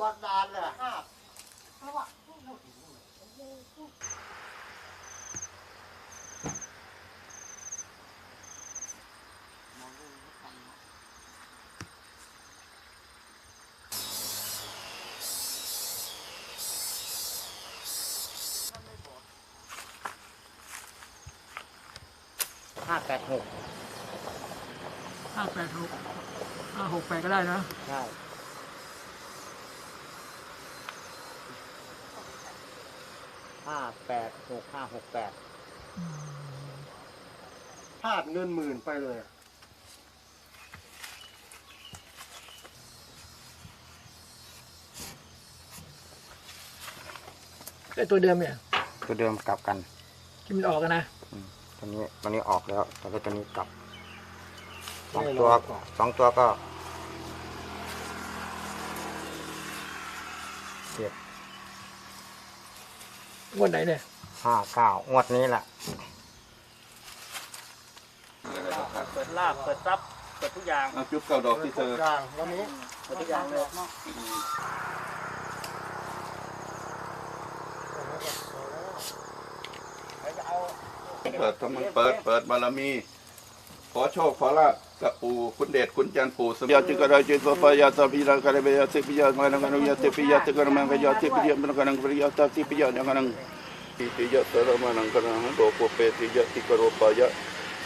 บอดดานเลยห้าห้าแปดหกห้าแปดหกห้าหกแปดก็ได้นะ ใช่ ห้าแปดหกห้าหกแปดพลาดเงินหมื่นไปเลยอะไอตัวเดิมเนี่ย ตัวเดิมกลับกันที่มันออกกันนะตัวนี้ตัวนี้ออกแล้ว แต่ว่าตัวนี้กลับสองตัวสองตัวก็เจ็ด งวดไหนเนี่ยห้าเก้างวดนี้แหละเปิดลาบเปิดทรัพย์เปิดทุกอย่างเอาจุดเก้าดอกที่เธอกลางวันนี้เปิดทุกอย่างเลยเปิดทำมันเปิดเปิดบารมี ขอโชคขอลาบกับปู่คุณเดชคุณจันปู่สมยาจิกราจิตปายาตาพิรังกรเบียสิปิยามังกันุยาติปิยาติกรมังกยาติปิยามังกันังปริยาตาติปิยานังกันังติปิยาตระมังกันังโดโปเปติยาติกรปายา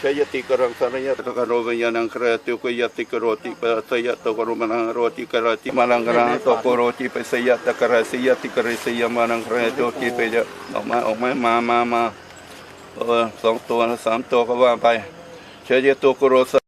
ชยติกรังสารยะตะกโรวยันังคระติกุยติกโรติปะสยะตกรมังโรติกรติมังกันังตกโรติปะสยะตกระสยติกระสยมังคระโตติปยะออกมาออกมามามามาเออสองตัวสามตัวก็ว่าไป छह तो करो सर